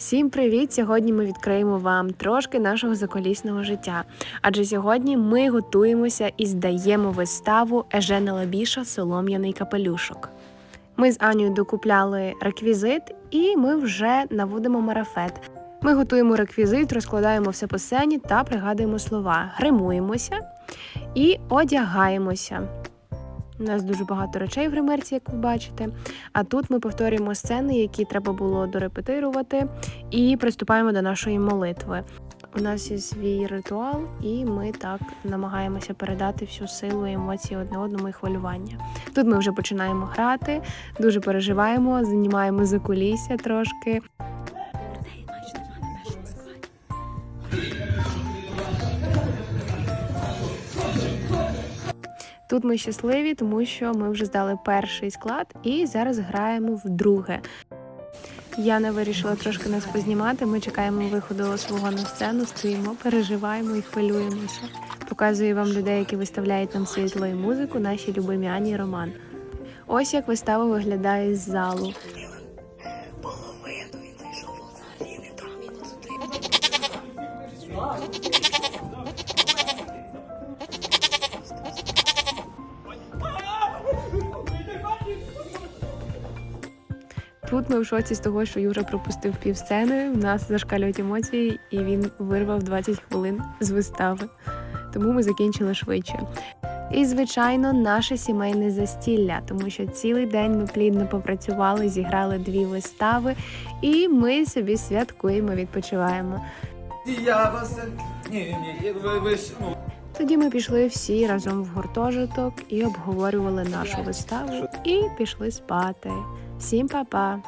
Всім привіт! Сьогодні ми відкриємо вам трошки нашого заколісного життя. Адже сьогодні ми готуємося і здаємо виставу Ежена Лабіша Солом'яний капелюшок. Ми з Анією докупляли реквізит і ми вже наводимо марафет. Ми готуємо реквізит, розкладаємо все по сцені та пригадуємо слова, гримуємося і одягаємося. У нас дуже багато речей в гримерці, як ви бачите. А тут ми повторюємо сцени, які треба було дорепетирувати, і приступаємо до нашої молитви. У нас є свій ритуал, і ми так намагаємося передати всю силу і емоції одне одному і хвилювання. Тут ми вже починаємо грати, дуже переживаємо, знімаємо за кулісся трошки. Тут ми щасливі, тому що ми вже здали перший склад і зараз граємо вдруге. Яна вирішила трошки нас познімати. Ми чекаємо виходу свого на сцену, стоїмо, переживаємо і хвилюємося. Показую вам людей, які виставляють нам світло і музику, наші любимі Ані і Роман. Ось як вистава виглядає з залу. Тут ми в шоці з того, що Юра пропустив півсцени. В нас зашкалюють емоції, і він вирвав 20 хвилин з вистави. Тому ми закінчили швидше. І, звичайно, наше сімейне застілля, тому що цілий день ми плідно попрацювали, зіграли дві вистави, і ми собі святкуємо, відпочиваємо. Я вас. Ні, ні, ви, ви ну. Тоді ми пішли всі разом в гуртожиток і обговорювали нашу виставу, і пішли спати. Всім па-па!